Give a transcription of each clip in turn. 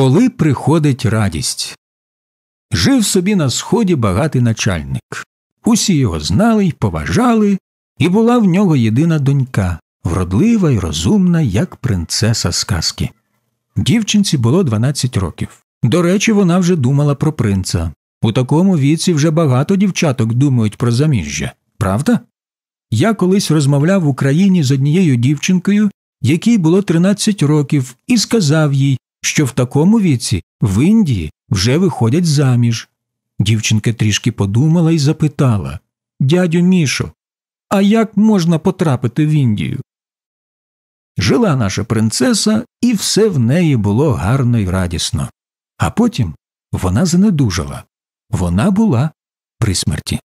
Коли приходить радість. Жив собі на сході багатий начальник. Усі його знали й поважали, і була в нього єдина донька, вродлива й розумна, як принцеса сказки. Дівчинці було 12 років. До речі, вона вже думала про принца. У такому віці вже багато дівчаток думають про заміжжя, правда? Я колись розмовляв в Україні з однією дівчинкою, якій було 13 років, і сказав їй, що в такому віці в Індії вже виходять заміж. Дівчинка трішки подумала і запитала Дядю Мішо, а як можна потрапити в Індію? Жила наша принцеса, і все в неї було гарно й радісно. А потім вона занедужала. Вона була при смерті.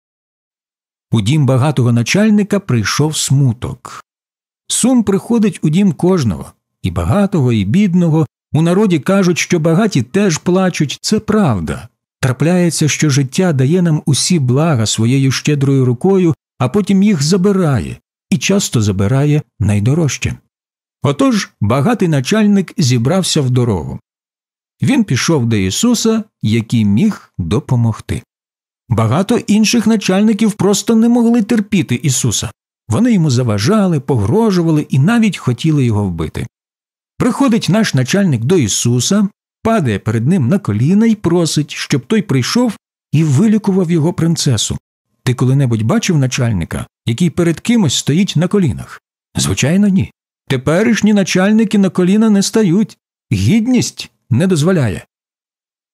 У дім багатого начальника прийшов смуток. Сум приходить у дім кожного і багатого, і бідного. У народі кажуть, що багаті теж плачуть, це правда. Трапляється, що життя дає нам усі блага своєю щедрою рукою, а потім їх забирає, і часто забирає найдорожче. Отож багатий начальник зібрався в дорогу. Він пішов до Ісуса, який міг допомогти. Багато інших начальників просто не могли терпіти Ісуса. Вони йому заважали, погрожували і навіть хотіли його вбити. Приходить наш начальник до Ісуса, падає перед ним на коліна і просить, щоб той прийшов і вилікував його принцесу. Ти коли-небудь бачив начальника, який перед кимось стоїть на колінах? Звичайно, ні. Теперішні начальники на коліна не стають, гідність не дозволяє.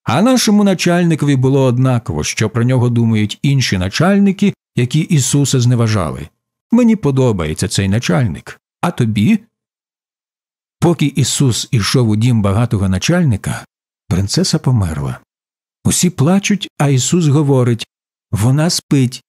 А нашому начальникові було однаково, що про нього думають інші начальники, які Ісуса зневажали. Мені подобається цей начальник, а тобі? Поки Ісус ішов у дім багатого начальника, принцеса померла. Усі плачуть, а Ісус говорить вона спить,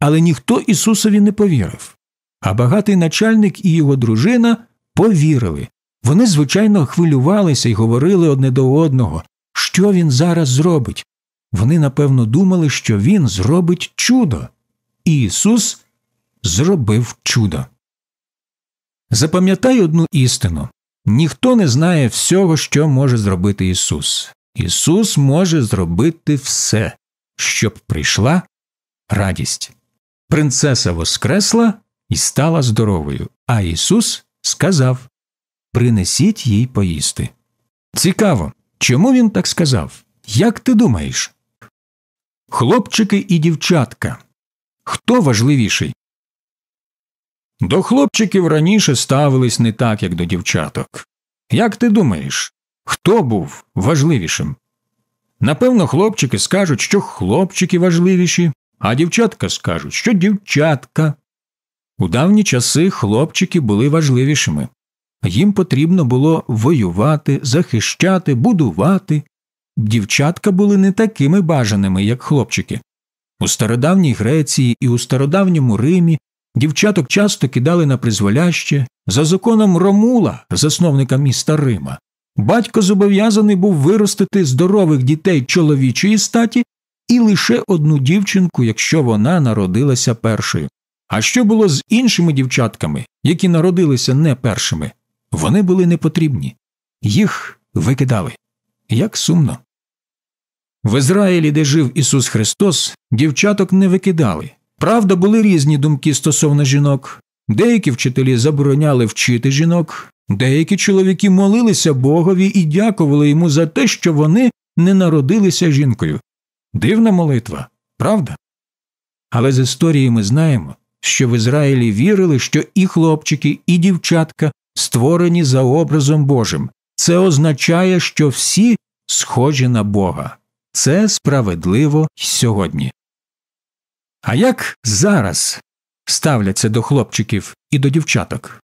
але ніхто Ісусові не повірив. А багатий начальник і його дружина повірили. Вони, звичайно, хвилювалися і говорили одне до одного, що він зараз зробить. Вони, напевно, думали, що він зробить чудо. І Ісус зробив чудо. Запам'ятай одну істину ніхто не знає всього, що може зробити Ісус. Ісус може зробити все, щоб прийшла радість. Принцеса воскресла і стала здоровою, а Ісус сказав Принесіть їй поїсти. Цікаво, чому він так сказав? Як ти думаєш? Хлопчики і дівчатка. Хто важливіший? До хлопчиків раніше ставились не так, як до дівчаток. Як ти думаєш, хто був важливішим? Напевно, хлопчики скажуть, що хлопчики важливіші, а дівчатка скажуть, що дівчатка. У давні часи хлопчики були важливішими. Їм потрібно було воювати, захищати, будувати. Дівчатка були не такими бажаними, як хлопчики. У стародавній Греції і у стародавньому Римі дівчаток часто кидали на призволяще за законом Ромула, засновника міста Рима. Батько зобов'язаний був виростити здорових дітей чоловічої статі і лише одну дівчинку, якщо вона народилася першою. А що було з іншими дівчатками, які народилися не першими? Вони були непотрібні, їх викидали. Як сумно. В Ізраїлі, де жив Ісус Христос, дівчаток не викидали. Правда, були різні думки стосовно жінок. Деякі вчителі забороняли вчити жінок, деякі чоловіки молилися Богові і дякували йому за те, що вони не народилися жінкою. Дивна молитва, правда? Але з історії ми знаємо, що в Ізраїлі вірили, що і хлопчики, і дівчатка створені за образом Божим. Це означає, що всі схожі на Бога. Це справедливо сьогодні. А як зараз ставляться до хлопчиків і до дівчаток?